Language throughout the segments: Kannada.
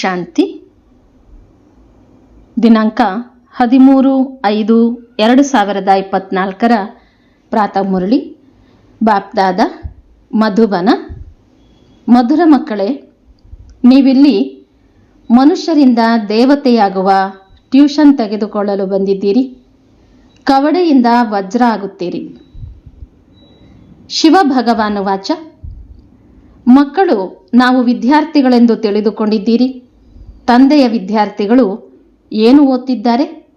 ಶಾಂತಿ. ದಿನಾಂಕ ಹದಿಮೂರು ಐದು ಎರಡು ಸಾವಿರದ ಇಪ್ಪತ್ನಾಲ್ಕರ ಪ್ರಾತಃ ಮುರಳಿ. ಬಾಪ್ದಾದ ಮಧುಬನ. ಮಧುರ ಮಕ್ಕಳೇ, ನೀವಿಲ್ಲಿ ಮನುಷ್ಯರಿಂದ ದೇವತೆಯಾಗುವ ಟ್ಯೂಷನ್ ತೆಗೆದುಕೊಳ್ಳಲು ಬಂದಿದ್ದೀರಿ. ಕವಡೆಯಿಂದ ವಜ್ರ ಆಗುತ್ತೀರಿ. ಶಿವ ಭಗವಾನು ವಾಚ. ಮಕ್ಕಳು, ನಾವು ವಿದ್ಯಾರ್ಥಿಗಳೆಂದು ತಿಳಿದುಕೊಂಡಿದ್ದೀರಿ. ತಂದೆಯ ವಿದ್ಯಾರ್ಥಿಗಳು ಏನು ಓದ್ತಿದ್ದಾರೆ?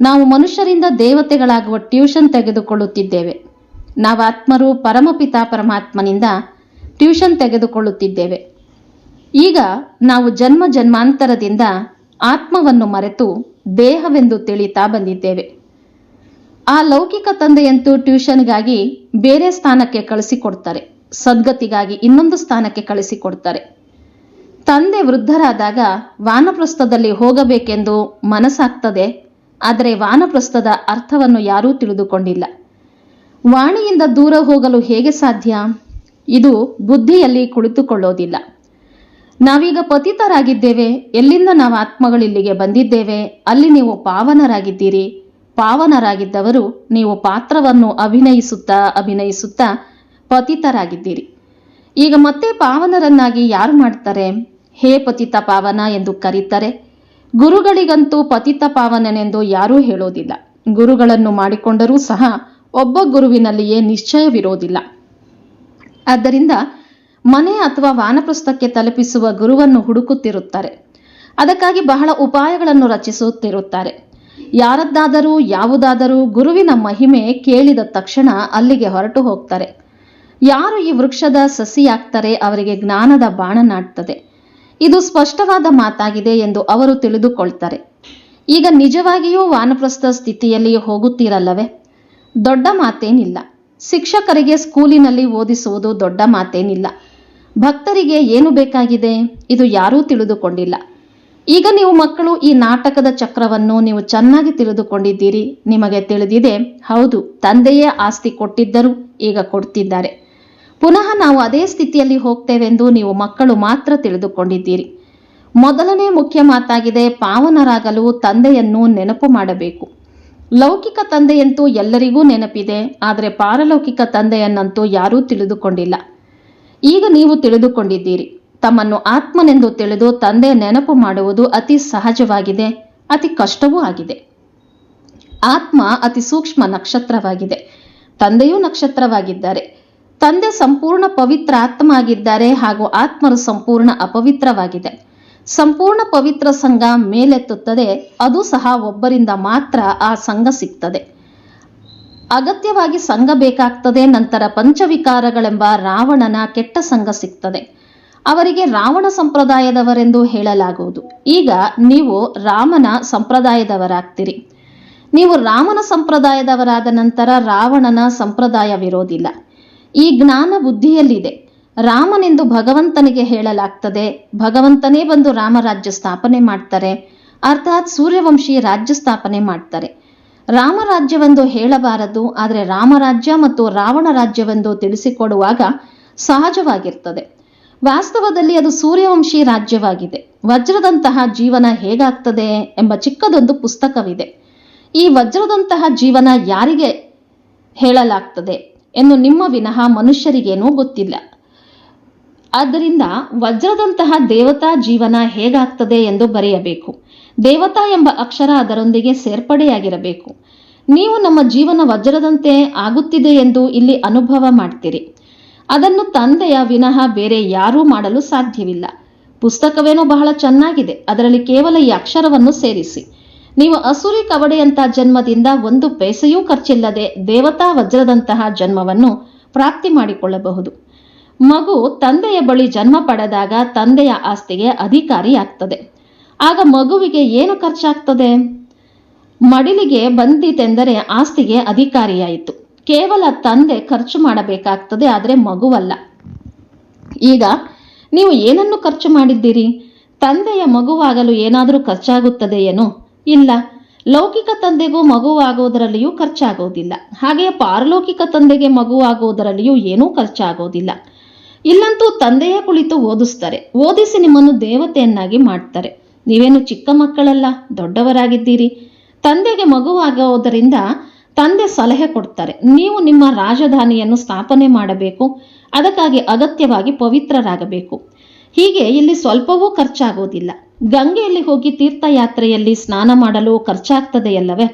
ನಾವು ಮನುಷ್ಯರಿಂದ ದೇವತೆಗಳಾಗುವ ಟ್ಯೂಷನ್ ತೆಗೆದುಕೊಳ್ಳುತ್ತಿದ್ದೇವೆ. ನಾವು ಆತ್ಮರು ಪರಮಪಿತಾ ಪರಮಾತ್ಮನಿಂದ ಟ್ಯೂಷನ್ ತೆಗೆದುಕೊಳ್ಳುತ್ತಿದ್ದೇವೆ. ಈಗ ನಾವು ಜನ್ಮ ಜನ್ಮಾಂತರದಿಂದ ಆತ್ಮವನ್ನು ಮರೆತು ದೇಹವೆಂದು ತಿಳಿತಾ ಬಂದಿದ್ದೇವೆ. ಆ ಲೌಕಿಕ ತಂದೆಯಂತೂ ಟ್ಯೂಷನ್ಗಾಗಿ ಬೇರೆ ಸ್ಥಾನಕ್ಕೆ ಕಳಿಸಿಕೊಡ್ತಾರೆ. ಸದ್ಗತಿಗಾಗಿ ಇನ್ನೊಂದು ಸ್ಥಾನಕ್ಕೆ ಕಳಿಸಿಕೊಡ್ತಾರೆ. ತಂದೆ ವೃದ್ಧರಾದಾಗ ವಾನಪ್ರಸ್ಥದಲ್ಲಿ ಹೋಗಬೇಕೆಂದು ಮನಸ್ಸಾಗ್ತದೆ, ಆದರೆ ವಾನಪ್ರಸ್ಥದ ಅರ್ಥವನ್ನು ಯಾರೂ ತಿಳಿದುಕೊಂಡಿಲ್ಲ. ವಾಣಿಯಿಂದ ದೂರ ಹೋಗಲು ಹೇಗೆ ಸಾಧ್ಯ? ಇದು ಬುದ್ಧಿಯಲ್ಲಿ ಕುಳಿತುಕೊಳ್ಳೋದಿಲ್ಲ. ನಾವೀಗ ಪತಿತರಾಗಿದ್ದೇವೆ, ಎಲ್ಲಿಂದ ನಾವು ಆತ್ಮಗಳಿಲ್ಲಿಗೆ ಬಂದಿದ್ದೇವೆ, ಅಲ್ಲಿ ನೀವು ಪಾವನರಾಗಿದ್ದೀರಿ. ಪಾವನರಾಗಿದ್ದವರು ನೀವು ಪಾತ್ರವನ್ನು ಅಭಿನಯಿಸುತ್ತಾ ಅಭಿನಯಿಸುತ್ತಾ ಪತಿತರಾಗಿದ್ದೀರಿ. ಈಗ ಮತ್ತೆ ಪಾವನರನ್ನಾಗಿ ಯಾರು ಮಾಡ್ತಾರೆ? ಹೇ ಪತಿತ ಪಾವನ ಎಂದು ಕರೀತಾರೆ. ಗುರುಗಳಿಗಂತೂ ಪತಿತ ಪಾವನನೆಂದು ಯಾರೂ ಹೇಳೋದಿಲ್ಲ. ಗುರುಗಳನ್ನು ಮಾಡಿಕೊಂಡರೂ ಸಹ ಒಬ್ಬ ಗುರುವಿನಲ್ಲಿಯೇ ನಿಶ್ಚಯವಿರೋದಿಲ್ಲ. ಆದ್ದರಿಂದ ಮನೆ ಅಥವಾ ವಾನಪ್ರಸ್ಥಕ್ಕೆ ತಲುಪಿಸುವ ಗುರುವನ್ನು ಹುಡುಕುತ್ತಿರುತ್ತಾರೆ. ಅದಕ್ಕಾಗಿ ಬಹಳ ಉಪಾಯಗಳನ್ನು ರಚಿಸುತ್ತಿರುತ್ತಾರೆ. ಯಾರದ್ದಾದರೂ, ಯಾವುದಾದರೂ ಗುರುವಿನ ಮಹಿಮೆ ಕೇಳಿದ ತಕ್ಷಣ ಅಲ್ಲಿಗೆ ಹೊರಟು ಹೋಗ್ತಾರೆ. ಯಾರು ಈ ವೃಕ್ಷದ ಸಸಿಯಾಗ್ತಾರೆ, ಅವರಿಗೆ ಜ್ಞಾನದ ಬಾಣ ನಾಟ್ತದೆ. ಇದು ಸ್ಪಷ್ಟವಾದ ಮಾತಾಗಿದೆ ಎಂದು ಅವರು ತಿಳಿದುಕೊಳ್ತಾರೆ. ಈಗ ನಿಜವಾಗಿಯೂ ವಾನಪ್ರಸ್ಥ ಸ್ಥಿತಿಯಲ್ಲಿ ಹೋಗುತ್ತೀರಲ್ಲವೇ? ದೊಡ್ಡ ಮಾತೇನಿಲ್ಲ. ಶಿಕ್ಷಕರಿಗೆ ಸ್ಕೂಲಿನಲ್ಲಿ ಓದಿಸುವುದು ದೊಡ್ಡ ಮಾತೇನಿಲ್ಲ. ಭಕ್ತರಿಗೆ ಏನು ಬೇಕಾಗಿದೆ? ಇದು ಯಾರೂ ತಿಳಿದುಕೊಂಡಿಲ್ಲ. ಈಗ ನೀವು ಮಕ್ಕಳು ಈ ನಾಟಕದ ಚಕ್ರವನ್ನು ನೀವು ಚೆನ್ನಾಗಿ ತಿಳಿದುಕೊಂಡಿದ್ದೀರಿ. ನಿಮಗೆ ತಿಳಿದಿದೆ, ಹೌದು, ತಂದೆಯೇ ಆಸ್ತಿ ಕೊಟ್ಟಿದ್ದರು, ಈಗ ಕೊಡ್ತಿದ್ದಾರೆ. ಪುನಃ ನಾವು ಅದೇ ಸ್ಥಿತಿಯಲ್ಲಿ ಹೋಗ್ತೇವೆಂದು ನೀವು ಮಕ್ಕಳು ಮಾತ್ರ ತಿಳಿದುಕೊಂಡಿದ್ದೀರಿ. ಮೊದಲನೇ ಮುಖ್ಯ ಮಾತಾಗಿದೆ ಪಾವನರಾಗಲು ತಂದೆಯನ್ನು ನೆನಪು ಮಾಡಬೇಕು. ಲೌಕಿಕ ತಂದೆಯಂತೂ ಎಲ್ಲರಿಗೂ ನೆನಪಿದೆ, ಆದರೆ ಪಾರಲೌಕಿಕ ತಂದೆಯನ್ನಂತೂ ಯಾರೂ ತಿಳಿದುಕೊಂಡಿಲ್ಲ. ಈಗ ನೀವು ತಿಳಿದುಕೊಂಡಿದ್ದೀರಿ. ತಮ್ಮನ್ನು ಆತ್ಮನೆಂದು ತಿಳಿದು ತಂದೆ ನೆನಪು ಮಾಡುವುದು ಅತಿ ಸಹಜವಾಗಿದೆ, ಅತಿ ಕಷ್ಟವೂ ಆಗಿದೆ. ಆತ್ಮ ಅತಿ ಸೂಕ್ಷ್ಮ ನಕ್ಷತ್ರವಾಗಿದೆ. ತಂದೆಯೂ ನಕ್ಷತ್ರವಾಗಿದ್ದಾರೆ. ತಂದೆ ಸಂಪೂರ್ಣ ಪವಿತ್ರ ಆತ್ಮ ಆಗಿದ್ದಾರೆ ಹಾಗೂ ಆತ್ಮರು ಸಂಪೂರ್ಣ ಅಪವಿತ್ರವಾಗಿದೆ. ಸಂಪೂರ್ಣ ಪವಿತ್ರ ಸಂಘ ಮೇಲೆತ್ತುತ್ತದೆ, ಅದು ಸಹ ಒಬ್ಬರಿಂದ ಮಾತ್ರ ಆ ಸಂಘ ಸಿಗ್ತದೆ. ಅಗತ್ಯವಾಗಿ ಸಂಘ ಬೇಕಾಗ್ತದೆ, ನಂತರ ಪಂಚವಿಕಾರಗಳೆಂಬ ರಾವಣನ ಕೆಟ್ಟ ಸಂಘ ಸಿಗ್ತದೆ. ಅವರಿಗೆ ರಾವಣ ಸಂಪ್ರದಾಯದವರೆಂದು ಹೇಳಲಾಗುವುದು. ಈಗ ನೀವು ರಾಮನ ಸಂಪ್ರದಾಯದವರಾಗ್ತೀರಿ. ನೀವು ರಾಮನ ಸಂಪ್ರದಾಯದವರಾದ ನಂತರ ರಾವಣನ ಸಂಪ್ರದಾಯವಿರೋದಿಲ್ಲ. ಈ ಜ್ಞಾನ ಬುದ್ಧಿಯಲ್ಲಿದೆ. ರಾಮನೆಂದು ಭಗವಂತನಿಗೆ ಹೇಳಲಾಗ್ತದೆ. ಭಗವಂತನೇ ಬಂದು ರಾಮರಾಜ್ಯ ಸ್ಥಾಪನೆ ಮಾಡ್ತಾರೆ. ಅರ್ಥಾತ್ ಸೂರ್ಯವಂಶಿ ರಾಜ್ಯ ಸ್ಥಾಪನೆ ಮಾಡ್ತಾರೆ. ರಾಮರಾಜ್ಯವೆಂದು ಹೇಳಬಾರದು, ಆದರೆ ರಾಮರಾಜ್ಯ ಮತ್ತು ರಾವಣ ರಾಜ್ಯವೆಂದು ತಿಳಿಸಿಕೊಡುವಾಗ ಸಹಜವಾಗಿರ್ತದೆ. ವಾಸ್ತವದಲ್ಲಿ ಅದು ಸೂರ್ಯವಂಶಿ ರಾಜ್ಯವಾಗಿದೆ. ವಜ್ರದಂತಹ ಜೀವನ ಹೇಗಾಗ್ತದೆ ಎಂಬ ಚಿಕ್ಕದೊಂದು ಪುಸ್ತಕವಿದೆ. ಈ ವಜ್ರದಂತಹ ಜೀವನ ಯಾರಿಗೆ ಹೇಳಲಾಗ್ತದೆ? ಎಂದು ನಿಮ್ಮ ವಿನಃ ಮನುಷ್ಯರಿಗೇನೂ ಗೊತ್ತಿಲ್ಲ. ಆದ್ದರಿಂದ ವಜ್ರದಂತಹ ದೇವತಾ ಜೀವನ ಹೇಗಾಗ್ತದೆ ಎಂದು ಬರೆಯಬೇಕು. ದೇವತಾ ಎಂಬ ಅಕ್ಷರ ಅದರೊಂದಿಗೆ ಸೇರ್ಪಡೆಯಾಗಿರಬೇಕು. ನೀವು ನಮ್ಮ ಜೀವನ ವಜ್ರದಂತೆ ಆಗುತ್ತಿದೆ ಎಂದು ಇಲ್ಲಿ ಅನುಭವ ಮಾಡ್ತೀರಿ. ಅದನ್ನು ತಂದೆಯ ವಿನಃ ಬೇರೆ ಯಾರೂ ಮಾಡಲು ಸಾಧ್ಯವಿಲ್ಲ. ಪುಸ್ತಕವೇನೋ ಬಹಳ ಚೆನ್ನಾಗಿದೆ. ಅದರಲ್ಲಿ ಕೇವಲ ಈ ಅಕ್ಷರವನ್ನು ಸೇರಿಸಿ. ನೀವು ಅಸುರಿ ಕವಡೆಯಂತ ಜನ್ಮದಿಂದ ಒಂದು ಪೈಸೆಯೂ ಖರ್ಚಿಲ್ಲದೆ ದೇವತಾ ವಜ್ರದಂತಹ ಜನ್ಮವನ್ನು ಪ್ರಾಪ್ತಿ ಮಾಡಿಕೊಳ್ಳಬಹುದು. ಮಗು ತಂದೆಯ ಬಳಿ ಜನ್ಮ ಪಡೆದಾಗ ತಂದೆಯ ಆಸ್ತಿಗೆ ಅಧಿಕಾರಿಯಾಗ್ತದೆ. ಆಗ ಮಗುವಿಗೆ ಏನು ಖರ್ಚಾಗ್ತದೆ? ಮಡಿಲಿಗೆ ಬಂದಿತೆಂದರೆ ಆಸ್ತಿಗೆ ಅಧಿಕಾರಿಯಾಯಿತು. ಕೇವಲ ತಂದೆ ಖರ್ಚು ಮಾಡಬೇಕಾಗ್ತದೆ, ಆದರೆ ಮಗುವಲ್ಲ. ಈಗ ನೀವು ಏನನ್ನು ಖರ್ಚು ಮಾಡಿದ್ದೀರಿ? ತಂದೆಯ ಮಗುವಾಗಲು ಏನಾದರೂ ಖರ್ಚಾಗುತ್ತದೆಯೇನೋ? ಇಲ್ಲ. ಲೌಕಿಕ ತಂದೆಗೂ ಮಗುವಾಗೋದರಲ್ಲಿಯೂ ಖರ್ಚಾಗೋದಿಲ್ಲ ಹಾಗೆಯೇ ಪಾರಲೌಕಿಕ ತಂದೆಗೆ ಮಗುವಾಗೋದರಲ್ಲಿಯೂ ಏನೂ ಖರ್ಚಾಗೋದಿಲ್ಲ ಇಲ್ಲಂತೂ ತಂದೆಯೇ ಕುಳಿತು ಓದಿಸ್ತಾರೆ. ಓದಿಸಿ ನಿಮ್ಮನ್ನು ದೇವತೆಯನ್ನಾಗಿ ಮಾಡ್ತಾರೆ. ನೀವೇನು ಚಿಕ್ಕ ಮಕ್ಕಳಲ್ಲ, ದೊಡ್ಡವರಾಗಿದ್ದೀರಿ. ತಂದೆಗೆ ಮಗುವಾಗೋದರಿಂದ ತಂದೆ ಸಲಹೆ ಕೊಡ್ತಾರೆ. ನೀವು ನಿಮ್ಮ ರಾಜಧಾನಿಯನ್ನು ಸ್ಥಾಪನೆ ಮಾಡಬೇಕು. ಅದಕ್ಕಾಗಿ ಅಗತ್ಯವಾಗಿ ಪವಿತ್ರರಾಗಬೇಕು. ಹೀಗೆ ಇಲ್ಲಿ ಸ್ವಲ್ಪವೂ ಖರ್ಚಾಗೋದಿಲ್ಲ ಗಂಗೆಯಲ್ಲಿ ಹೋಗಿ ತೀರ್ಥಯಾತ್ರೆಯಲ್ಲಿ ಸ್ನಾನ ಮಾಡಲು ಖರ್ಚಾಗ್ತದೆಯಲ್ಲವೇ?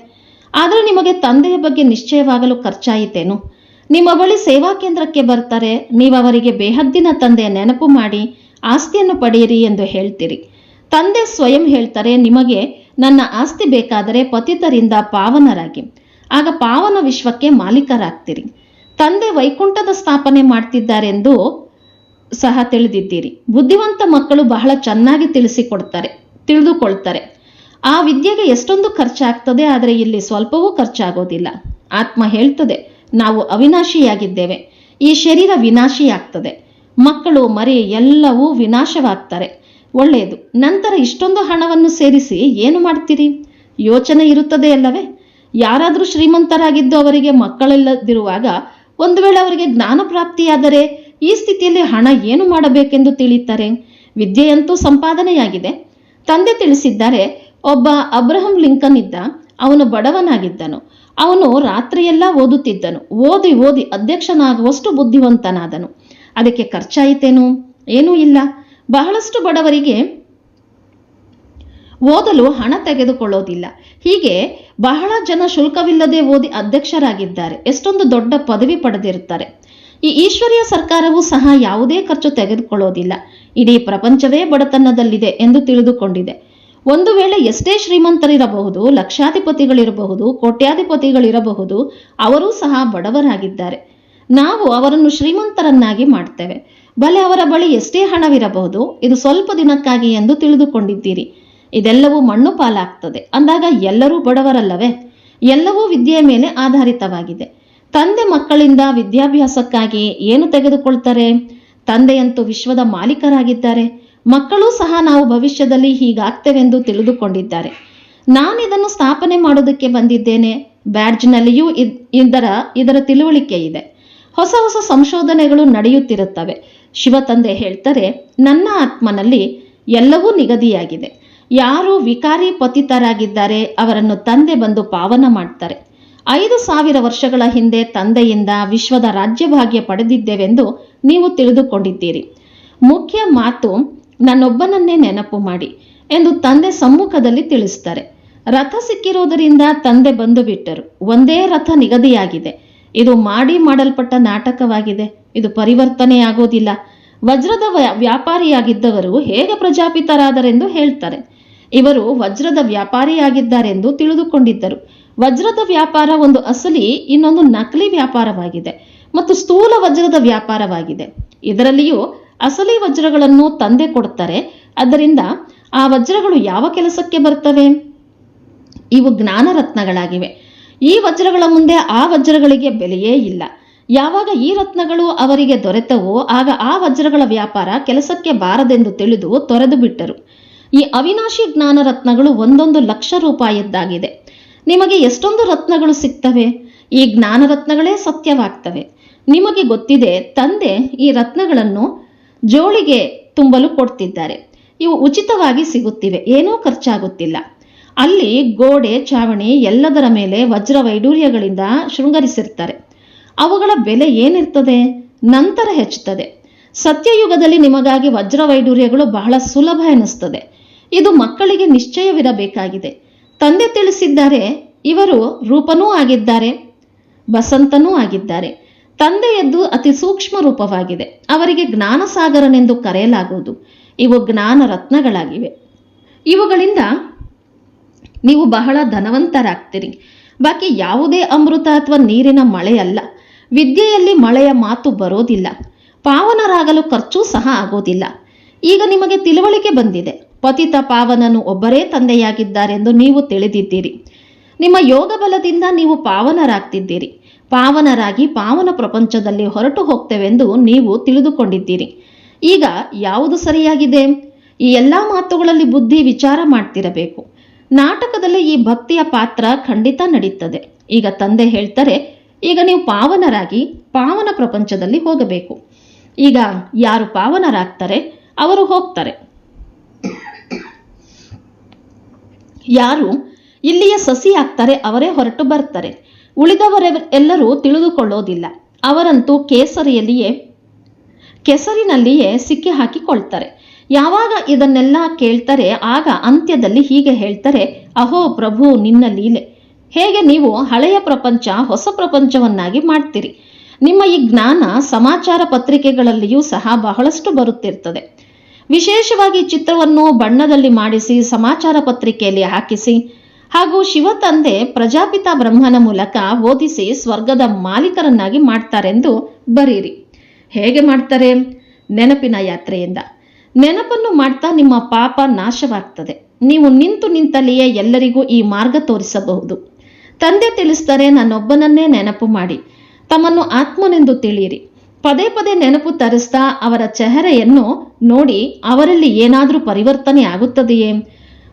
ಆದರೆ ನಿಮಗೆ ತಂದೆಯ ಬಗ್ಗೆ ನಿಶ್ಚಯವಾಗಲು ಖರ್ಚಾಯಿತೇನು? ನಿಮ್ಮ ಬಳಿ ಸೇವಾ ಕೇಂದ್ರಕ್ಕೆ ಬರ್ತಾರೆ, ನೀವು ಅವರಿಗೆ ಬೇಹದ್ದಿನ ತಂದೆಯ ನೆನಪು ಮಾಡಿ, ಆಸ್ತಿಯನ್ನು ಪಡೆಯಿರಿ ಎಂದು ಹೇಳ್ತೀರಿ. ತಂದೆ ಸ್ವಯಂ ಹೇಳ್ತಾರೆ, ನಿಮಗೆ ನನ್ನ ಆಸ್ತಿ ಬೇಕಾದರೆ ಪತಿತರಿಂದ ಪಾವನರಾಗಿ. ಆಗ ಪಾವನ ವಿಶ್ವಕ್ಕೆ ಮಾಲೀಕರಾಗ್ತೀರಿ. ತಂದೆ ವೈಕುಂಠದ ಸ್ಥಾಪನೆ ಮಾಡ್ತಿದ್ದಾರೆಂದು ಸಹ ತಿಳಿದಿದ್ದೀರಿ. ಬುದ್ಧಿವಂತ ಮಕ್ಕಳು ಬಹಳ ಚೆನ್ನಾಗಿ ತಿಳಿಸಿಕೊಡ್ತಾರೆ, ತಿಳಿದುಕೊಳ್ತಾರೆ. ಆ ವಿದ್ಯೆಗೆ ಎಷ್ಟೊಂದು ಖರ್ಚಾಗ್ತದೆ, ಆದರೆ ಇಲ್ಲಿ ಸ್ವಲ್ಪವೂ ಖರ್ಚಾಗೋದಿಲ್ಲ. ಆತ್ಮ ಹೇಳ್ತದೆ, ನಾವು ಅವಿನಾಶಿಯಾಗಿದ್ದೇವೆ. ಈ ಶರೀರ ವಿನಾಶಿಯಾಗ್ತದೆ. ಮಕ್ಕಳು, ಮರಿ ಎಲ್ಲವೂ ವಿನಾಶವಾಗ್ತಾರೆ. ಒಳ್ಳೆಯದು. ನಂತರ ಇಷ್ಟೊಂದು ಹಣವನ್ನು ಸೇರಿಸಿ ಏನು ಮಾಡ್ತೀರಿ? ಯೋಚನೆ ಇರುತ್ತದೆ ಅಲ್ಲವೇ? ಯಾರಾದರೂ ಶ್ರೀಮಂತರಾಗಿದ್ದು ಅವರಿಗೆ ಮಕ್ಕಳಿಲ್ಲದಿರುವಾಗ, ಒಂದು ವೇಳೆ ಅವರಿಗೆ ಜ್ಞಾನ ಪ್ರಾಪ್ತಿಯಾದರೆ ಈ ಸ್ಥಿತಿಯಲ್ಲಿ ಹಣ ಏನು ಮಾಡಬೇಕೆಂದು ತಿಳಿಯುತ್ತಾರೆ? ವಿದ್ಯೆಯಂತೂ ಸಂಪಾದನೆಯಾಗಿದೆ. ತಂದೆ ತಿಳಿಸಿದ್ದಾರೆ, ಒಬ್ಬ ಅಬ್ರಹಂ ಲಿಂಕನ್ ಇದ್ದ, ಅವನು ಬಡವನಾಗಿದ್ದನು. ಅವನು ರಾತ್ರಿಯೆಲ್ಲ ಓದುತ್ತಿದ್ದನು. ಓದಿ ಓದಿ ಅಧ್ಯಕ್ಷನಾಗುವಷ್ಟು ಬುದ್ಧಿವಂತನಾದನು. ಅದಕ್ಕೆ ಖರ್ಚಾಯಿತೇನು? ಏನೂ ಇಲ್ಲ. ಬಹಳಷ್ಟು ಬಡವರಿಗೆ ಓದಲು ಹಣ ತೆಗೆದುಕೊಳ್ಳೋದಿಲ್ಲ. ಹೀಗೆ ಬಹಳ ಜನ ಶುಲ್ಕವಿಲ್ಲದೆ ಓದಿ ಅಧ್ಯಕ್ಷರಾಗಿದ್ದಾರೆ. ಎಷ್ಟೊಂದು ದೊಡ್ಡ ಪದವಿ ಪಡೆದಿರುತ್ತಾರೆ. ಈ ಈಶ್ವರೀಯ ಸರ್ಕಾರವು ಸಹ ಯಾವುದೇ ಖರ್ಚು ತೆಗೆದುಕೊಳ್ಳೋದಿಲ್ಲ. ಇಡೀ ಪ್ರಪಂಚವೇ ಬಡತನದಲ್ಲಿದೆ ಎಂದು ತಿಳಿದುಕೊಂಡಿದೆ. ಒಂದು ವೇಳೆ ಎಷ್ಟೇ ಶ್ರೀಮಂತರಿರಬಹುದು, ಲಕ್ಷಾಧಿಪತಿಗಳಿರಬಹುದು, ಕೋಟ್ಯಾಧಿಪತಿಗಳಿರಬಹುದು, ಅವರೂ ಸಹ ಬಡವರಾಗಿದ್ದಾರೆ. ನಾವು ಅವರನ್ನು ಶ್ರೀಮಂತರನ್ನಾಗಿ ಮಾಡ್ತೇವೆ. ಬಲೆ ಅವರ ಬಳಿ ಎಷ್ಟೇ ಹಣವಿರಬಹುದು, ಇದು ಸ್ವಲ್ಪ ದಿನಕ್ಕಾಗಿ ಎಂದು ತಿಳಿದುಕೊಂಡಿದ್ದೀರಿ. ಇದೆಲ್ಲವೂ ಮಣ್ಣು ಪಾಲಾಗ್ತದೆ. ಅಂದಾಗ ಎಲ್ಲರೂ ಬಡವರಲ್ಲವೇ? ಎಲ್ಲವೂ ವಿದ್ಯೆಯ ಮೇಲೆ ಆಧಾರಿತವಾಗಿದೆ. ತಂದೆ ಮಕ್ಕಳಿಂದ ವಿದ್ಯಾಭ್ಯಾಸಕ್ಕಾಗಿ ಏನು ತೆಗೆದುಕೊಳ್ತಾರೆ? ತಂದೆಯಂತೂ ವಿಶ್ವದ ಮಾಲೀಕರಾಗಿದ್ದಾರೆ. ಮಕ್ಕಳು ಸಹ ನಾವು ಭವಿಷ್ಯದಲ್ಲಿ ಹೀಗಾಗ್ತೇವೆಂದು ತಿಳಿದುಕೊಂಡಿದ್ದಾರೆ. ನಾನು ಇದನ್ನು ಸ್ಥಾಪನೆ ಮಾಡೋದಕ್ಕೆ ಬಂದಿದ್ದೇನೆ. ಬ್ಯಾಡ್ಜ್ನಲ್ಲಿಯೂ ಇದ್- ಇದರ ಇದರ ತಿಳುವಳಿಕೆ ಇದೆ. ಹೊಸ ಹೊಸ ಸಂಶೋಧನೆಗಳು ನಡೆಯುತ್ತಿರುತ್ತವೆ. ಶಿವತಂದೆ ಹೇಳ್ತಾರೆ, ನನ್ನ ಆತ್ಮನಲ್ಲಿ ಎಲ್ಲವೂ ನಿಗದಿಯಾಗಿದೆ. ಯಾರು ವಿಕಾರಿ ಪತಿತರಾಗಿದ್ದಾರೆ. ಅವರನ್ನು ತಂದೆ ಬಂದು ಪಾವನ ಮಾಡ್ತಾರೆ. ಐದು ಸಾವಿರ ವರ್ಷಗಳ ಹಿಂದೆ ತಂದೆಯಿಂದ ವಿಶ್ವದ ರಾಜ್ಯಭಾಗ್ಯ ಪಡೆದಿದ್ದೇವೆಂದು ನೀವು ತಿಳಿದುಕೊಂಡಿದ್ದೀರಿ. ಮುಖ್ಯ ಮಾತು, ನನ್ನೊಬ್ಬನನ್ನೇ ನೆನಪು ಮಾಡಿ ಎಂದು ತಂದೆ ಸಮ್ಮುಖದಲ್ಲಿ ತಿಳಿಸ್ತಾರೆ. ರಥ ಸಿಕ್ಕಿರೋದರಿಂದ ತಂದೆ ಬಂದು ಬಿಟ್ಟರು ಒಂದೇ ರಥ ನಿಗದಿಯಾಗಿದೆ. ಇದು ಮಾಡಿ ಮಾಡಲ್ಪಟ್ಟ ನಾಟಕವಾಗಿದೆ. ಇದು ಪರಿವರ್ತನೆಯಾಗೋದಿಲ್ಲ ವಜ್ರದ ವ್ಯಾ- ವ್ಯಾಪಾರಿಯಾಗಿದ್ದವರು ಹೇಗೆ ಪ್ರಜಾಪಿತರಾದರೆಂದು ಹೇಳ್ತಾರೆ. ಇವರು ವಜ್ರದ ವ್ಯಾಪಾರಿಯಾಗಿದ್ದಾರೆಂದು ತಿಳಿದುಕೊಂಡಿದ್ದರು. ವಜ್ರದ ವ್ಯಾಪಾರ ಒಂದು ಅಸಲಿ ಇನ್ನೊಂದು ನಕಲಿ ವ್ಯಾಪಾರವಾಗಿದೆ ಮತ್ತು ಸ್ಥೂಲ ವಜ್ರದ ವ್ಯಾಪಾರವಾಗಿದೆ. ಇದರಲ್ಲಿಯೂ ಅಸಲಿ ವಜ್ರಗಳನ್ನು ತಂದೆ ಕೊಡುತ್ತಾರೆ. ಅದರಿಂದ ಆ ವಜ್ರಗಳು ಯಾವ ಕೆಲಸಕ್ಕೆ ಬರ್ತವೆ ಇವು ಜ್ಞಾನ ರತ್ನಗಳಾಗಿವೆ. ಈ ವಜ್ರಗಳ ಮುಂದೆ ಆ ವಜ್ರಗಳಿಗೆ ಬೆಲೆಯೇ ಇಲ್ಲ. ಯಾವಾಗ ಈ ರತ್ನಗಳು ಅವರಿಗೆ ದೊರೆತವೋ ಆಗ ಆ ವಜ್ರಗಳ ವ್ಯಾಪಾರ ಕೆಲಸಕ್ಕೆ ಬಾರದೆಂದು ತಿಳಿದು ತೊರೆದು ಬಿಟ್ಟರು. ಈ ಅವಿನಾಶಿ ಜ್ಞಾನ ರತ್ನಗಳು ಒಂದೊಂದು ಲಕ್ಷ ರೂಪಾಯಿದ್ದಾಗಿದೆ ನಿಮಗೆ ಎಷ್ಟೊಂದು ರತ್ನಗಳು ಸಿಗ್ತವೆ? ಈ ಜ್ಞಾನ ರತ್ನಗಳೇ ಸತ್ಯವಾಗ್ತವೆ. ನಿಮಗೆ ಗೊತ್ತಿದೆ, ತಂದೆ ಈ ರತ್ನಗಳನ್ನು ಜೋಳಿಗೆ ತುಂಬಲು ಕೊಡ್ತಿದ್ದಾರೆ. ಇವು ಉಚಿತವಾಗಿ ಸಿಗುತ್ತಿವೆ, ಏನೂ ಖರ್ಚಾಗುತ್ತಿಲ್ಲ. ಅಲ್ಲಿ ಗೋಡೆ, ಚಾವಣಿ ಎಲ್ಲದರ ಮೇಲೆ ವಜ್ರ ವೈಡೂರ್ಯಗಳಿಂದ ಶೃಂಗರಿಸಿರ್ತಾರೆ ಅವುಗಳ ಬೆಲೆ ಏನಿರ್ತದೆ? ನಂತರ ಹೆಚ್ಚುತ್ತದೆ. ಸತ್ಯಯುಗದಲ್ಲಿ ನಿಮಗಾಗಿ ವಜ್ರ ವೈಡೂರ್ಯಗಳು ಬಹಳ ಸುಲಭ ಎನಿಸ್ತದೆ ಇದು ಮಕ್ಕಳಿಗೆ ನಿಶ್ಚಯವಿರಬೇಕಾಗಿದೆ. ತಂದೆ ತಿಳಿಸಿದ್ದಾರೆ, ಇವರು ರೂಪನೂ ಆಗಿದ್ದಾರೆ, ಬಸಂತನೂ ಆಗಿದ್ದಾರೆ. ತಂದೆಯದ್ದು ಅತಿ ಸೂಕ್ಷ್ಮ ರೂಪವಾಗಿದೆ. ಅವರಿಗೆ ಜ್ಞಾನಸಾಗರನೆಂದು ಕರೆಯಲಾಗುವುದು. ಇವು ಜ್ಞಾನ ರತ್ನಗಳಾಗಿವೆ. ಇವುಗಳಿಂದ ನೀವು ಬಹಳ ಧನವಂತರಾಗ್ತೀರಿ. ಬಾಕಿ ಯಾವುದೇ ಅಮೃತ ಅಥವಾ ನೀರಿನ ಮಳೆಯಲ್ಲ. ವಿದ್ಯೆಯಲ್ಲಿ ಮಳೆಯ ಮಾತು ಬರೋದಿಲ್ಲ. ಪಾವನರಾಗಲು ಖರ್ಚು ಸಹ ಆಗೋದಿಲ್ಲ. ಈಗ ನಿಮಗೆ ತಿಳುವಳಿಕೆ ಬಂದಿದೆ. ಪತಿತ ಪಾವನನು ಒಬ್ಬರೇ ತಂದೆಯಾಗಿದ್ದಾರೆಂದು ನೀವು ತಿಳಿದಿದ್ದೀರಿ. ನಿಮ್ಮ ಯೋಗ ಬಲದಿಂದ ನೀವು ಪಾವನರಾಗ್ತಿದ್ದೀರಿ. ಪಾವನರಾಗಿ ಪಾವನ ಪ್ರಪಂಚದಲ್ಲಿ ಹೊರಟು ಹೋಗ್ತೇವೆಂದು ನೀವು ತಿಳಿದುಕೊಂಡಿದ್ದೀರಿ. ಈಗ ಯಾವುದು ಸರಿಯಾಗಿದೆ? ಈ ಎಲ್ಲ ಮಾತುಗಳಲ್ಲಿ ಬುದ್ಧಿ ವಿಚಾರ ಮಾಡ್ತಿರಬೇಕು. ನಾಟಕದಲ್ಲಿ ಈ ಭಕ್ತಿಯ ಪಾತ್ರ ಖಂಡಿತ ನಡೀತದೆ. ಈಗ ತಂದೆ ಹೇಳ್ತಾರೆ, ಈಗ ನೀವು ಪಾವನರಾಗಿ ಪಾವನ ಪ್ರಪಂಚದಲ್ಲಿ ಹೋಗಬೇಕು. ಈಗ ಯಾರು ಪಾವನರಾಗ್ತಾರೆ, ಅವರು ಹೋಗ್ತಾರೆ. ಯಾರು? ಇಲ್ಲಿಯ ಸಸಿ ಆಗ್ತಾರೆ ಅವರೇ ಹೊರಟು ಬರ್ತಾರೆ. ಉಳಿದವರೆ ಎಲ್ಲರೂ ತಿಳಿದುಕೊಳ್ಳೋದಿಲ್ಲ. ಅವರಂತೂ ಕೇಸರಿಯಲ್ಲಿಯೇ, ಕೆಸರಿನಲ್ಲಿಯೇ ಸಿಕ್ಕಿ ಹಾಕಿಕೊಳ್ತಾರೆ. ಯಾವಾಗ ಇದನ್ನೆಲ್ಲ ಕೇಳ್ತಾರೆ, ಆಗ ಅಂತ್ಯದಲ್ಲಿ ಹೀಗೆ ಹೇಳ್ತಾರೆ, ಅಹೋ ಪ್ರಭು, ನಿನ್ನ ಲೀಲೆ. ಹೇಗೆ ನೀವು ಹಳೆಯ ಪ್ರಪಂಚ, ಹೊಸ ಪ್ರಪಂಚವನ್ನಾಗಿ ಮಾಡ್ತೀರಿ? ನಿಮ್ಮ ಈ ಜ್ಞಾನ ಸಮಾಚಾರ ಪತ್ರಿಕೆಗಳಲ್ಲಿಯೂ ಸಹ ಬಹಳಷ್ಟು ಬರುತ್ತಿರ್ತದೆ. ವಿಶೇಷವಾಗಿ ಚಿತ್ರವನ್ನು ಬಣ್ಣದಲ್ಲಿ ಮಾಡಿಸಿ ಸಮಾಚಾರ ಪತ್ರಿಕೆಯಲ್ಲಿ ಹಾಕಿಸಿ ಹಾಗೂ ಶಿವ ತಂದೆ ಪ್ರಜಾಪಿತ ಬ್ರಹ್ಮನ ಮೂಲಕ ಓದಿಸಿ ಸ್ವರ್ಗದ ಮಾಲೀಕರನ್ನಾಗಿ ಮಾಡ್ತಾರೆಂದು ಬರೀರಿ. ಹೇಗೆ ಮಾಡ್ತಾರೆ? ನೆನಪಿನ ಯಾತ್ರೆಯಿಂದ. ನೆನಪನ್ನು ಮಾಡ್ತಾ ನಿಮ್ಮ ಪಾಪ ನಾಶವಾಗ್ತದೆ. ನೀವು ನಿಂತು ನಿಂತಲ್ಲಿಯೇ ಎಲ್ಲರಿಗೂ ಈ ಮಾರ್ಗ ತೋರಿಸಬಹುದು. ತಂದೆ ತಿಳಿಸ್ತಾರೆ ನನ್ನೊಬ್ಬನನ್ನೇ ನೆನಪು ಮಾಡಿ. ತಮ್ಮನ್ನು ಆತ್ಮನೆಂದು ತಿಳಿಯಿರಿ. ಪದೇ ಪದೇ ನೆನಪು ತರಿಸ್ತಾ ಅವರ ಚೆಹರೆಯನ್ನು ನೋಡಿ ಅವರಲ್ಲಿ ಏನಾದರೂ ಪರಿವರ್ತನೆ ಆಗುತ್ತದೆಯೇ?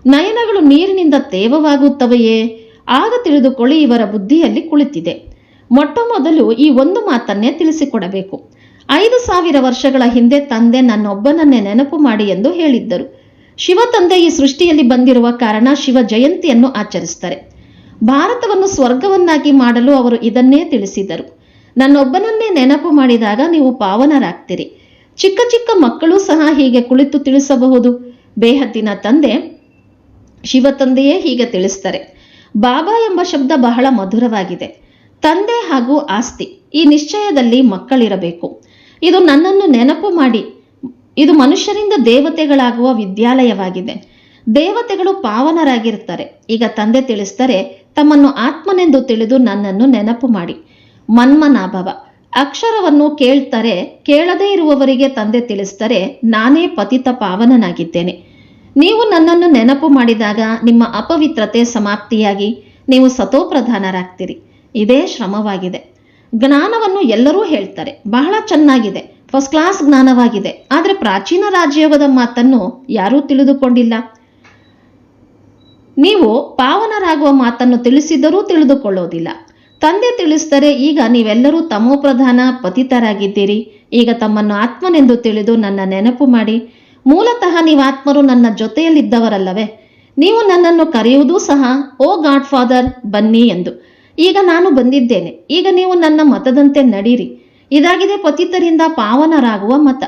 ನಯನಗಳು ನೀರಿನಿಂದ ತೇವವಾಗುತ್ತವೆಯೇ? ಆಗ ತಿಳಿದುಕೊಳ್ಳಿ ಇವರ ಬುದ್ಧಿಯಲ್ಲಿ ಕುಳಿತಿದೆ. ಮೊಟ್ಟ ಮೊದಲು ಈ ಒಂದು ಮಾತನ್ನೇ ತಿಳಿಸಿಕೊಡಬೇಕು. ಐದು ಸಾವಿರ ವರ್ಷಗಳ ಹಿಂದೆ ತಂದೆ ನನ್ನೊಬ್ಬನನ್ನೇ ನೆನಪು ಮಾಡಿ ಎಂದು ಹೇಳಿದ್ದರು. ಶಿವ ತಂದೆ ಈ ಸೃಷ್ಟಿಯಲ್ಲಿ ಬಂದಿರುವ ಕಾರಣ ಶಿವ ಜಯಂತಿಯನ್ನು ಆಚರಿಸ್ತಾರೆ. ಭಾರತವನ್ನು ಸ್ವರ್ಗವನ್ನಾಗಿ ಮಾಡಲು ಅವರು ಇದನ್ನೇ ತಿಳಿಸಿದರು. ನನ್ನೊಬ್ಬನನ್ನೇ ನೆನಪು ಮಾಡಿದಾಗ ನೀವು ಪಾವನರಾಗ್ತೀರಿ. ಚಿಕ್ಕ ಚಿಕ್ಕ ಮಕ್ಕಳು ಸಹ ಹೀಗೆ ಕುಳಿತು ತಿಳಿಸಬಹುದು. ಬೇಹದ್ದಿನ ತಂದೆ ಶಿವ ತಂದೆಯೇ ಹೀಗೆ ತಿಳಿಸ್ತಾರೆ. ಬಾಬಾ ಎಂಬ ಶಬ್ದ ಬಹಳ ಮಧುರವಾಗಿದೆ. ತಂದೆ ಹಾಗೂ ಆಸ್ತಿ, ಈ ನಿಶ್ಚಯದಲ್ಲಿ ಮಕ್ಕಳಿರಬೇಕು. ಇದು ನನ್ನನ್ನು ನೆನಪು ಮಾಡಿ, ಇದು ಮನುಷ್ಯರಿಂದ ದೇವತೆಗಳಾಗುವ ವಿದ್ಯಾಲಯವಾಗಿದೆ. ದೇವತೆಗಳು ಪಾವನರಾಗಿರ್ತಾರೆ ಈಗ ತಂದೆ ತಿಳಿಸ್ತಾರೆ, ತಮ್ಮನ್ನು ಆತ್ಮನೆಂದು ತಿಳಿದು ನನ್ನನ್ನು ನೆನಪು ಮಾಡಿ. ಮನ್ಮನಾಭವ. ಅಕ್ಷರವನ್ನು ಕೇಳ್ತಾರೆ, ಕೇಳದೇ ಇರುವವರಿಗೆ ತಂದೆ ತಿಳಿಸ್ತಾರೆ, ನಾನೇ ಪತಿತ ಪಾವನನಾಗಿದ್ದೇನೆ. ನೀವು ನನ್ನನ್ನು ನೆನಪು ಮಾಡಿದಾಗ ನಿಮ್ಮ ಅಪವಿತ್ರತೆ ಸಮಾಪ್ತಿಯಾಗಿ ನೀವು ಸತೋಪ್ರಧಾನರಾಗ್ತೀರಿ. ಇದೇ ಶ್ರಮವಾಗಿದೆ. ಜ್ಞಾನವನ್ನು ಎಲ್ಲರೂ ಹೇಳ್ತಾರೆ. ಬಹಳ ಚೆನ್ನಾಗಿದೆ. ಫಸ್ಟ್ ಕ್ಲಾಸ್ ಜ್ಞಾನವಾಗಿದೆ. ಆದರೆ ಪ್ರಾಚೀನ ರಾಜ್ಯವದ ಮಾತನ್ನು ಯಾರೂ ತಿಳಿದುಕೊಂಡಿಲ್ಲ. ನೀವು ಪಾವನರಾಗುವ ಮಾತನ್ನು ತಿಳಿಸಿದರೂ ತಿಳಿದುಕೊಳ್ಳೋದಿಲ್ಲ. ತಂದೆ ತಿಳಿಸ್ತಾರೆ ಈಗ ನೀವೆಲ್ಲರೂ ತಮೋಪ್ರಧಾನ ಪತಿತರಾಗಿದ್ದೀರಿ. ಈಗ ತಮ್ಮನ್ನು ಆತ್ಮನೆಂದು ತಿಳಿದು ನನ್ನ ನೆನಪು ಮಾಡಿ. ಮೂಲತಃ ನೀವು ಆತ್ಮರು ನನ್ನ ಜೊತೆಯಲ್ಲಿದ್ದವರಲ್ಲವೇ? ನೀವು ನನ್ನನ್ನು ಕರೆಯುವುದೂ ಸಹ, ಓ ಗಾಡ್ ಫಾದರ್ ಬನ್ನಿ ಎಂದು. ಈಗ ನಾನು ಬಂದಿದ್ದೇನೆ. ಈಗ ನೀವು ನನ್ನ ಮತದಂತೆ ನಡೀರಿ. ಇದಾಗಿದೆ ಪತಿತರಿಂದ ಪಾವನರಾಗುವ ಮತ.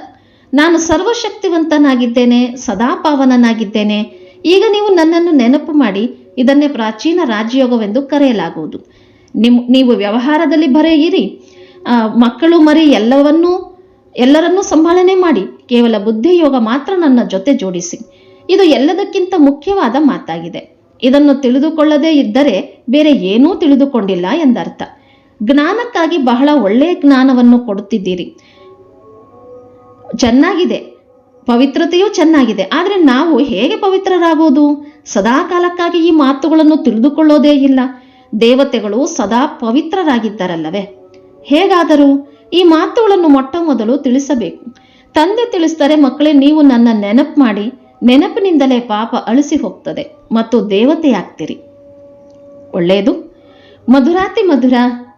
ನಾನು ಸರ್ವಶಕ್ತಿವಂತನಾಗಿದ್ದೇನೆ, ಸದಾ ಪಾವನನಾಗಿದ್ದೇನೆ. ಈಗ ನೀವು ನನ್ನನ್ನು ನೆನಪು ಮಾಡಿ, ಇದನ್ನೇ ಪ್ರಾಚೀನ ರಾಜಯೋಗವೆಂದು ಕರೆಯಲಾಗುವುದು. ನಿಮ್, ನೀವು ವ್ಯವಹಾರದಲ್ಲಿ ಬರೆಯಿರಿ. ಮಕ್ಕಳು ಮರಿ ಎಲ್ಲವನ್ನೂ, ಎಲ್ಲರನ್ನೂ ಸಂಭಾಳನೆ ಮಾಡಿ. ಕೇವಲ ಬುದ್ಧಿಯೋಗ ಮಾತ್ರ ನನ್ನ ಜೊತೆ ಜೋಡಿಸಿ. ಇದು ಎಲ್ಲದಕ್ಕಿಂತ ಮುಖ್ಯವಾದ ಮಾತಾಗಿದೆ. ಇದನ್ನು ತಿಳಿದುಕೊಳ್ಳದೇ ಇದ್ದರೆ ಬೇರೆ ಏನೂ ತಿಳಿದುಕೊಂಡಿಲ್ಲ ಎಂದರ್ಥ. ಜ್ಞಾನಕ್ಕಾಗಿ ಬಹಳ ಒಳ್ಳೆಯ ಜ್ಞಾನವನ್ನು ಕೊಡುತ್ತಿದ್ದೀರಿ. ಚೆನ್ನಾಗಿದೆ. ಪವಿತ್ರತೆಯೂ ಚೆನ್ನಾಗಿದೆ. ಆದರೆ ನಾವು ಹೇಗೆ ಪವಿತ್ರರಾಗೋದು? ಸದಾ ಕಾಲಕ್ಕಾಗಿ ಈ ಮಾತುಗಳನ್ನು ತಿಳಿದುಕೊಳ್ಳೋದೇ ಇಲ್ಲ. ದೇವತೆಗಳು ಸದಾ ಪವಿತ್ರರಾಗಿದ್ದಾರಲ್ಲವೇ? ಹೇಗಾದರೂ ಈ ಮಾತುಗಳನ್ನು ಮೊಟ್ಟ ಮೊದಲು ತಿಳಿಸಬೇಕು. ತಂದೆ ತಿಳಿಸ್ತಾರೆ ಮಕ್ಕಳೇ, ನೀವು ನನ್ನ ನೆನಪು ಮಾಡಿ, ನೆನಪಿನಿಂದಲೇ ಪಾಪ ಅಳಿಸಿ ಹೋಗ್ತದೆ ಮತ್ತು ದೇವತೆಯಾಗ್ತೀರಿ. ಒಳ್ಳೆಯದು. ಮಧುರಾತಿ ಮಧುರ,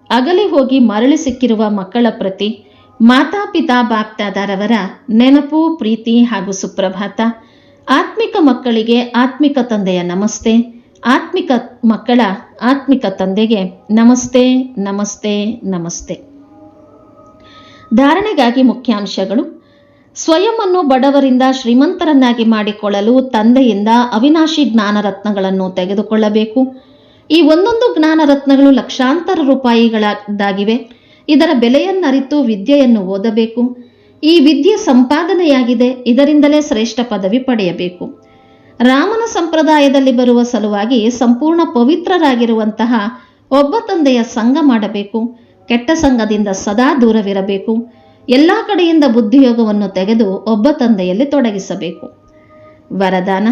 ಅಗಲಿ ಹೋಗಿ ಮರಳಿ ಸಿಕ್ಕಿರುವ ಮಕ್ಕಳ ಪ್ರತಿ ಮಾತಾಪಿತಾ ಬಾಪ್ತಾದಾರವರ ನೆನಪು, ಪ್ರೀತಿ ಹಾಗೂ ಸುಪ್ರಭಾತ. ಆತ್ಮಿಕ ಮಕ್ಕಳಿಗೆ ಆತ್ಮಿಕ ತಂದೆಯ ನಮಸ್ತೆ. ಆತ್ಮಿಕ ಮಕ್ಕಳ ಆತ್ಮಿಕ ತಂದೆಗೆ ನಮಸ್ತೆ ನಮಸ್ತೆ ನಮಸ್ತೆ. ಧಾರಣೆಗಾಗಿ ಮುಖ್ಯಾಂಶಗಳು. ಸ್ವಯಂವನ್ನು ಬಡವರಿಂದ ಶ್ರೀಮಂತರನ್ನಾಗಿ ಮಾಡಿಕೊಳ್ಳಲು ತಂದೆಯಿಂದ ಅವಿನಾಶಿ ಜ್ಞಾನರತ್ನಗಳನ್ನು ತೆಗೆದುಕೊಳ್ಳಬೇಕು. ಈ ಒಂದೊಂದು ಜ್ಞಾನರತ್ನಗಳು ಲಕ್ಷಾಂತರ ರೂಪಾಯಿಗಳದ್ದಾಗಿವೆ. ಇದರ ಬೆಲೆಯನ್ನರಿತು ವಿದ್ಯೆಯನ್ನು ಓದಬೇಕು. ಈ ವಿದ್ಯೆ ಸಂಪಾದನೆಯಾಗಿದೆ. ಇದರಿಂದಲೇ ಶ್ರೇಷ್ಠ ಪದವಿ ಪಡೆಯಬೇಕು. ರಾಮನ ಸಂಪ್ರದಾಯದಲ್ಲಿ ಬರುವ ಸಲುವಾಗಿ ಸಂಪೂರ್ಣ ಪವಿತ್ರರಾಗಿರುವಂತಹ ಒಬ್ಬ ತಂದೆಯ ಸಂಘ ಮಾಡಬೇಕು. ಕೆಟ್ಟ ಸಂಘದಿಂದ ಸದಾ ದೂರವಿರಬೇಕು. ಎಲ್ಲ ಕಡೆಯಿಂದ ಬುದ್ಧಿಯೋಗವನ್ನು ತೆಗೆದು ಒಬ್ಬ ತಂದೆಯಲ್ಲಿ ತೊಡಗಿಸಬೇಕು. ವರದಾನ.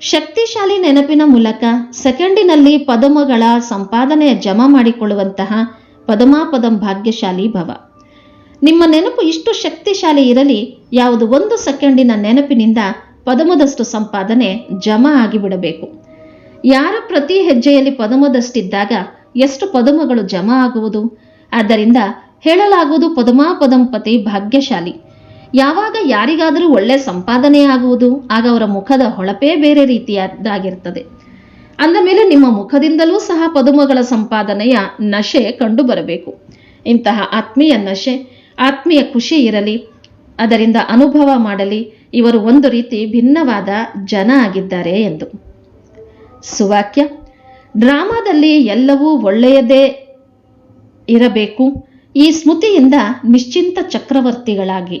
ಶಕ್ತಿಶಾಲಿ ನೆನಪಿನ ಮೂಲಕ ಸೆಕೆಂಡಿನಲ್ಲಿ ಪದಮಗಳ ಸಂಪಾದನೆಯ ಜಮಾ ಮಾಡಿಕೊಳ್ಳುವಂತಹ ಪದಮಾಪದಂ ಭಾಗ್ಯಶಾಲಿ ಭವ. ನಿಮ್ಮ ನೆನಪು ಇಷ್ಟು ಶಕ್ತಿಶಾಲಿ ಇರಲಿ, ಯಾವುದು ಒಂದು ಸೆಕೆಂಡಿನ ನೆನಪಿನಿಂದ ಪದಮದಷ್ಟು ಸಂಪಾದನೆ ಜಮಾ ಆಗಿಬಿಡಬೇಕು. ಯಾರ ಪ್ರತಿ ಹೆಜ್ಜೆಯಲ್ಲಿ ಪದಮದಷ್ಟಿದ್ದಾಗ ಎಷ್ಟು ಪದಮಗಳು ಜಮಾ ಆಗುವುದು? ಆದ್ದರಿಂದ ಹೇಳಲಾಗುವುದು ಪದಮಾ ಪದಂಪತಿ ಭಾಗ್ಯಶಾಲಿ. ಯಾವಾಗ ಯಾರಿಗಾದರೂ ಒಳ್ಳೆ ಸಂಪಾದನೆ ಆಗುವುದು, ಆಗ ಅವರ ಮುಖದ ಹೊಳಪೇ ಬೇರೆ ರೀತಿಯದ್ದಾಗಿರ್ತದೆ ಅಂದ ಮೇಲೆ ನಿಮ್ಮ ಮುಖದಿಂದಲೂ ಸಹ ಪದುಮಗಳ ಸಂಪಾದನೆಯ ನಶೆ ಕಂಡು ಬರಬೇಕು ಇಂತಹ ಆತ್ಮೀಯ ನಶೆ, ಆತ್ಮೀಯ ಖುಷಿ ಇರಲಿ. ಅದರಿಂದ ಅನುಭವ ಮಾಡಲಿ. ಇವರು ಒಂದು ರೀತಿ ಭಿನ್ನವಾದ ಜನ ಆಗಿದ್ದಾರೆ ಎಂದು. ಸುವಾಕ್ಯ, ಡ್ರಾಮಾದಲ್ಲಿ ಎಲ್ಲವೂ ಒಳ್ಳೆಯದೇ ಇರಬೇಕು. ಈ ಸ್ಮೃತಿಯಿಂದ ನಿಶ್ಚಿಂತ ಚಕ್ರವರ್ತಿಗಳಾಗಿ.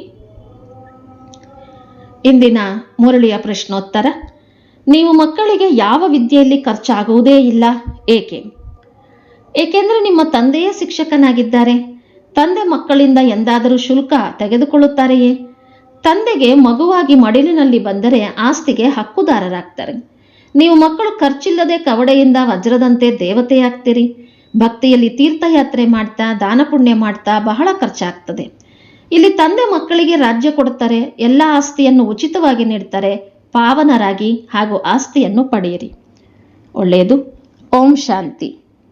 ಇಂದಿನ ಮುರಳಿಯ ಪ್ರಶ್ನೋತ್ತರ, ನೀವು ಮಕ್ಕಳಿಗೆ ಯಾವ ವಿದ್ಯೆಯಲ್ಲಿ ಖರ್ಚಾಗುವುದೇ ಇಲ್ಲ? ಏಕೆ? ಏಕೆಂದರೆ ನಿಮ್ಮ ತಂದೆಯೇ ಶಿಕ್ಷಕನಾಗಿದ್ದಾರೆ. ತಂದೆ ಮಕ್ಕಳಿಂದ ಎಂದಾದರೂ ಶುಲ್ಕ ತೆಗೆದುಕೊಳ್ಳುತ್ತಾರೆಯೇ? ತಂದೆಗೆ ಮಗುವಾಗಿ ಮಡಿಲಿನಲ್ಲಿ ಬಂದರೆ ಆಸ್ತಿಗೆ ಹಕ್ಕುದಾರರಾಗ್ತಾರೆ. ನೀವು ಮಕ್ಕಳು ಖರ್ಚಿಲ್ಲದೆ ಕವಡೆಯಿಂದ ವಜ್ರದಂತೆ ದೇವತೆಯಾಗ್ತೀರಿ. ಭಕ್ತಿಯಲ್ಲಿ ತೀರ್ಥಯಾತ್ರೆ ಮಾಡ್ತಾ, ದಾನ ಪುಣ್ಯ ಮಾಡ್ತಾ ಬಹಳ ಖರ್ಚಾಗ್ತದೆ. ಇಲ್ಲಿ ತಂದೆ ಮಕ್ಕಳಿಗೆ ರಾಜ್ಯ ಕೊಡುತ್ತಾರೆ, ಎಲ್ಲ ಆಸ್ತಿಯನ್ನು ಉಚಿತವಾಗಿ ನೀಡ್ತಾರೆ, ಪಾವನರಾಗಿ ಹಾಗೂ ಆಸ್ತಿಯನ್ನು ಪಡೆಯಿರಿ. ಒಳ್ಳೆಯದು. ಓಂ ಶಾಂತಿ.